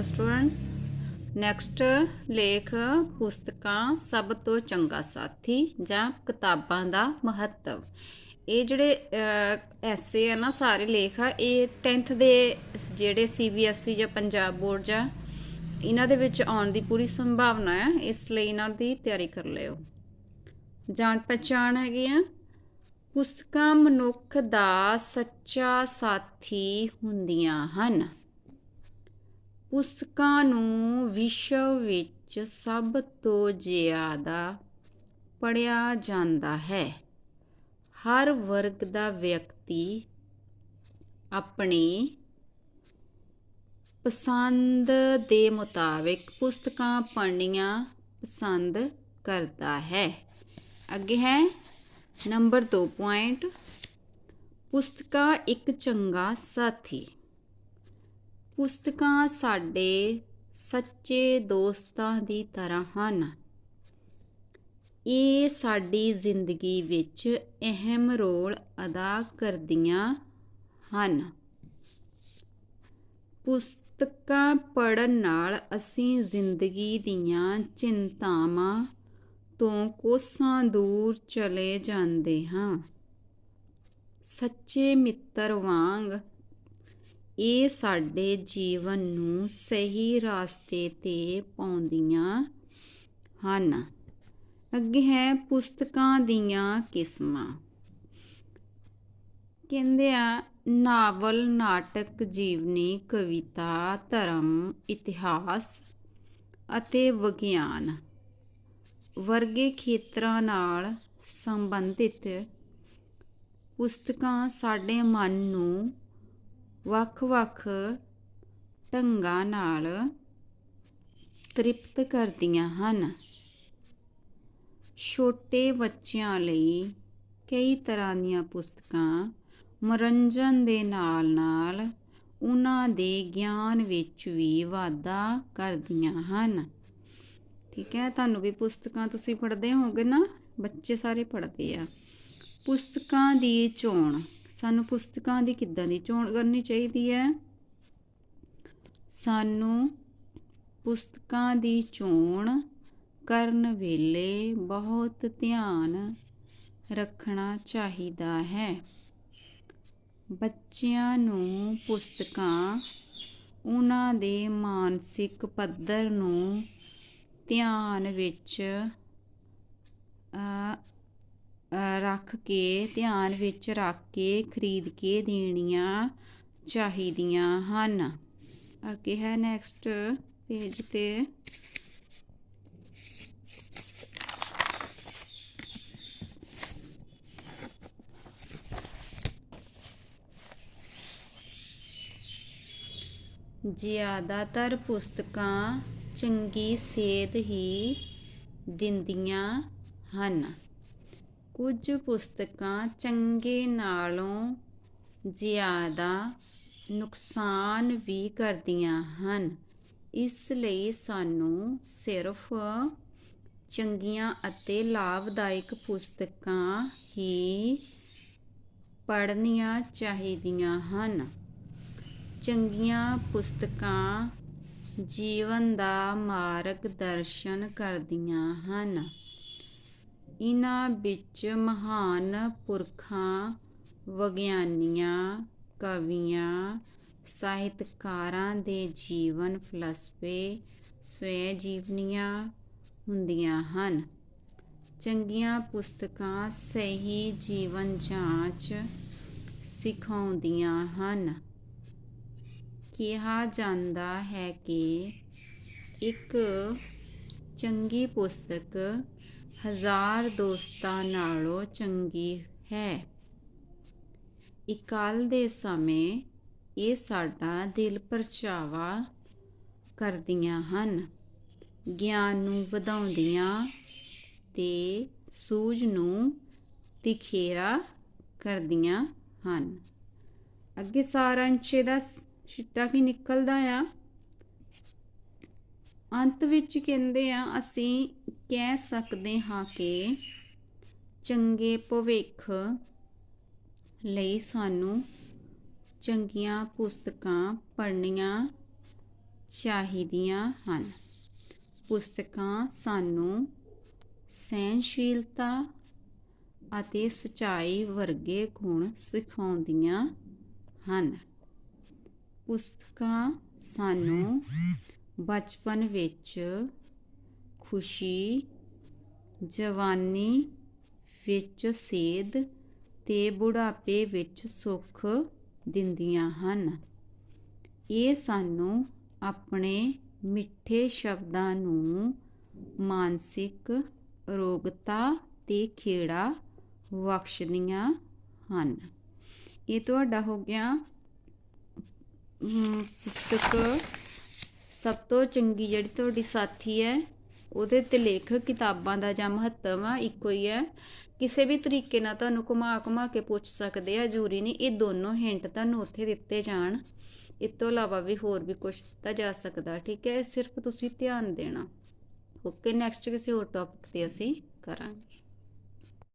Hello students next ਲੇਖ, ਪੁਸਤਕਾਂ ਸਭ ਤੋਂ ਚੰਗਾ ਸਾਥੀ ਜਾਂ ਕਿਤਾਬਾਂ ਦਾ ਮਹੱਤਵ। ਇਹ ਜਿਹੜੇ ਐਸੇ ਆ ਨਾ ਸਾਰੇ ਲੇਖ ਆ, ਇਹ 10th ਦੇ ਜਿਹੜੇ ਸੀਬੀਐਸਈ ਜਾਂ ਪੰਜਾਬ ਬੋਰਡ ਜਾਂ ਇਹਨਾਂ ਦੇ ਵਿੱਚ ਆਉਣ ਦੀ ਪੂਰੀ ਸੰਭਾਵਨਾ ਹੈ ਇਸ ਲਈ ਇਹਨਾਂ ਦੀ ਤਿਆਰੀ ਕਰ ਲਿਓ। ਜਾਣ ਪਛਾਣ ਹੈਗੀ ਆ। ਪੁਸਤਕਾਂ ਮਨੁੱਖ ਦਾ ਸੱਚਾ ਸਾਥੀ ਹੁੰਦੀਆਂ ਹਨ। ਪੁਸਤਕਾਂ ਨੂੰ ਵਿਸ਼ਵ ਵਿੱਚ ਸਭ ਤੋਂ ਜ਼ਿਆਦਾ ਪੜ੍ਹਿਆ ਜਾਂਦਾ ਹੈ। ਹਰ ਵਰਗ ਦਾ ਵਿਅਕਤੀ ਆਪਣੀ ਪਸੰਦ ਦੇ ਮੁਤਾਬਿਕ ਪੁਸਤਕਾਂ ਪੜ੍ਹਨੀਆਂ ਪਸੰਦ ਕਰਦਾ ਹੈ। ਅੱਗੇ ਹੈ ਨੰਬਰ 2 ਪੁਆਇੰਟ। ਪੁਸਤਕਾਂ ਇੱਕ ਚੰਗਾ ਸਾਥੀ ਪੁਸਤਕਾਂ ਸਾਡੇ ਸੱਚੇ ਦੋਸਤਾਂ ਦੀ ਤਰ੍ਹਾਂ ਹਨ। ਇਹ ਸਾਡੀ ਜ਼ਿੰਦਗੀ ਵਿੱਚ ਅਹਿਮ ਰੋਲ ਅਦਾ ਕਰਦੀਆਂ ਹਨ। ਪੁਸਤਕਾਂ ਪੜ੍ਹਨ ਨਾਲ ਅਸੀਂ ਜ਼ਿੰਦਗੀ ਦੀਆਂ ਚਿੰਤਾਵਾਂ ਤੋਂ ਕੋਸਾਂ ਦੂਰ ਚਲੇ ਜਾਂਦੇ ਹਾਂ। ਸੱਚੇ ਮਿੱਤਰ ਵਾਂਗ ਇਹ ਸਾਡੇ ਜੀਵਨ ਨੂੰ ਸਹੀ ਰਾਸਤੇ ਤੇ ਪਾਉਂਦੀਆਂ ਹਨ। ਅੱਗੇ ਹੈ ਪੁਸਤਕਾਂ ਦੀਆਂ ਕਿਸਮਾਂ। ਕਹਿੰਦੇ ਆ, ਨਾਵਲ, ਨਾਟਕ, ਜੀਵਨੀ, ਕਵਿਤਾ, ਧਰਮ, ਇਤਿਹਾਸ ਅਤੇ ਵਿਗਿਆਨ ਵਰਗੇ ਖੇਤਰਾਂ ਨਾਲ ਸੰਬੰਧਿਤ ਪੁਸਤਕਾਂ ਸਾਡੇ ਮਨ ਨੂੰ ਵੱਖ-ਵੱਖ ਢੰਗਾਂ ਨਾਲ ਤ੍ਰਿਪਤ ਕਰਦੀਆਂ ਹਨ। ਛੋਟੇ ਬੱਚਿਆਂ ਲਈ ਕਈ ਤਰ੍ਹਾਂ ਦੀਆਂ ਪੁਸਤਕਾਂ ਮਨੋਰੰਜਨ ਦੇ ਨਾਲ-ਨਾਲ ਉਹਨਾਂ ਦੇ ਗਿਆਨ ਵਿੱਚ ਵੀ ਵਾਧਾ ਕਰਦੀਆਂ ਹਨ। ਠੀਕ ਹੈ, ਤੁਹਾਨੂੰ ਵੀ ਪੁਸਤਕਾਂ ਤੁਸੀਂ ਪੜ੍ਹਦੇ ਹੋਗੇ ਨਾ? ਬੱਚੇ ਸਾਰੇ ਪੜ੍ਹਦੇ ਆ। ਪੁਸਤਕਾਂ ਦੀ ਚੋਣ ਸਾਨੂੰ ਪੁਸਤਕਾਂ ਦੀ ਕਿੱਦਾਂ ਦੀ ਚੋਣ ਕਰਨੀ ਚਾਹੀਦੀ ਹੈ? ਸਾਨੂੰ ਪੁਸਤਕਾਂ ਦੀ ਚੋਣ ਕਰਨ ਵੇਲੇ ਬਹੁਤ ਧਿਆਨ ਰੱਖਣਾ ਚਾਹੀਦਾ ਹੈ। ਬੱਚਿਆਂ ਨੂੰ ਪੁਸਤਕਾਂ ਉਹਨਾਂ ਦੇ ਮਾਨਸਿਕ ਪੱਧਰ ਨੂੰ ਧਿਆਨ ਵਿੱਚ ਰੱਖ ਕੇ, ਧਿਆਨ ਵਿੱਚ ਰੱਖ ਕੇ, ਖਰੀਦ ਕੇ ਦੇਣੀਆਂ ਚਾਹੀਦੀਆਂ ਹਨ। ਅੱਗੇ ਹੈ ਨੈਕਸਟ ਪੇਜ ਤੇ। ਜ਼ਿਆਦਾਤਰ ਪੁਸਤਕਾਂ ਚੰਗੀ ਸੇਧ ਹੀ ਦਿੰਦੀਆਂ ਹਨ। ਕੁਝ ਪੁਸਤਕਾਂ ਚੰਗੇ ਨਾਲੋਂ ਜ਼ਿਆਦਾ ਨੁਕਸਾਨ ਵੀ ਕਰਦੀਆਂ ਹਨ। ਇਸ ਲਈ ਸਾਨੂੰ ਸਿਰਫ ਚੰਗੀਆਂ ਅਤੇ ਲਾਭਦਾਇਕ ਪੁਸਤਕਾਂ ਹੀ ਪੜ੍ਹਨੀਆਂ ਚਾਹੀਦੀਆਂ ਹਨ। ਚੰਗੀਆਂ ਪੁਸਤਕਾਂ ਜੀਵਨ ਦਾ ਮਾਰਗ ਦਰਸ਼ਨ ਕਰਦੀਆਂ ਹਨ। ਇਹਨਾਂ ਵਿੱਚ ਮਹਾਨ ਪੁਰਖਾਂ, ਵਿਗਿਆਨੀਆਂ, ਕਵੀਆਂ, ਸਾਹਿਤਕਾਰਾਂ ਦੇ ਜੀਵਨ ਫਲਸਫੇ ਸਵੈ ਜੀਵਨੀਆਂ ਹੁੰਦੀਆਂ ਹਨ। ਚੰਗੀਆਂ ਪੁਸਤਕਾਂ ਸਹੀ ਜੀਵਨ ਜਾਂਚ ਸਿਖਾਉਂਦੀਆਂ ਹਨ। ਕਿਹਾ ਜਾਂਦਾ ਹੈ ਕਿ ਇੱਕ ਚੰਗੀ ਪੁਸਤਕ ਹਜ਼ਾਰ ਦੋਸਤਾਂ ਨਾਲੋਂ ਚੰਗੀ ਹੈ। ਇਕਾਲ ਦੇ ਸਮੇਂ ਇਹ ਸਾਡਾ ਦਿਲ ਪਰਚਾਵਾ ਕਰਦੀਆਂ ਹਨ। ਗਿਆਨ ਨੂੰ ਵਧਾਉਂਦੀਆਂ ਤੇ ਸੂਝ ਨੂੰ ਤਿਖੇਰਾ ਕਰਦੀਆਂ ਹਨ। ਅੱਗੇ ਸਾਰਾਂਸ਼ੇ ਦਾ ਛਿੱਟਾ ਕੀ ਨਿਕਲਦਾ ਆ? ਅੰਤ ਵਿੱਚ ਕਹਿੰਦੇ ਆ, ਅਸੀਂ ਕਹਿ ਸਕਦੇ ਹਾਂ ਕਿ ਚੰਗੇ ਭਵਿੱਖ ਲਈ ਸਾਨੂੰ ਚੰਗੀਆਂ ਪੁਸਤਕਾਂ ਪੜ੍ਹਨੀਆਂ ਚਾਹੀਦੀਆਂ ਹਨ। ਪੁਸਤਕਾਂ ਸਾਨੂੰ ਸਹਿਨਸ਼ੀਲਤਾ ਅਤੇ ਸਚਾਈ ਵਰਗੇ ਗੁਣ ਸਿਖਾਉਂਦੀਆਂ ਹਨ। ਪੁਸਤਕਾਂ ਸਾਨੂੰ ਬਚਪਨ ਵਿੱਚ ਖੁਸ਼ੀ ਜਵਾਨੀ ਵਿੱਚ ਸੇਧ ਤੇ ਬੁਢਾਪੇ ਵਿੱਚ ਸੁੱਖ ਦਿੰਦੀਆਂ ਹਨ। ਇਹ ਸਾਨੂੰ ਆਪਣੇ ਮਿੱਠੇ ਸ਼ਬਦਾਂ ਨੂੰ ਮਾਨਸਿਕ ਰੋਗਤਾ ਤੇ ਖੇੜਾ ਬਖਸ਼ਦੀਆਂ ਹਨ। ਇਹ ਤੁਹਾਡਾ ਹੋ ਗਿਆ ਪੁਸਤਕ। ਸਭ ਤੋਂ ਚੰਗੀ ਜਿਹੜੀ ਤੁਹਾਡੀ ਸਾਥੀ ਹੈ ਉਹਦੇ ਤੇ ਲੇਖ ਕਿਤਾਬਾਂ ਦਾ ਜਾਂ ਮਹੱਤਵ ਆ, ਇੱਕੋ ਹੀ ਹੈ। ਕਿਸੇ ਵੀ ਤਰੀਕੇ ਨਾਲ ਤੁਹਾਨੂੰ ਘੁਮਾ ਘੁਮਾ ਕੇ ਪੁੱਛ ਸਕਦੇ ਆ ਜ਼ਰੂਰੀ ਨਹੀਂ, ਇਹ ਦੋਨੋਂ ਹਿੰਟ ਤੁਹਾਨੂੰ ਉੱਥੇ ਦਿੱਤੇ ਜਾਣ। ਇਸ ਤੋਂ ਇਲਾਵਾ ਵੀ ਹੋਰ ਵੀ ਕੁਝ ਦਿੱਤਾ ਜਾ ਸਕਦਾ, ਠੀਕ ਹੈ? ਸਿਰਫ ਤੁਸੀਂ ਧਿਆਨ ਦੇਣਾ। ਓਕੇ ਨੈਕਸਟ ਕਿਸੇ ਹੋਰ ਟੌਪਿਕ ਤੇ ਅਸੀਂ ਕਰਾਂਗੇ।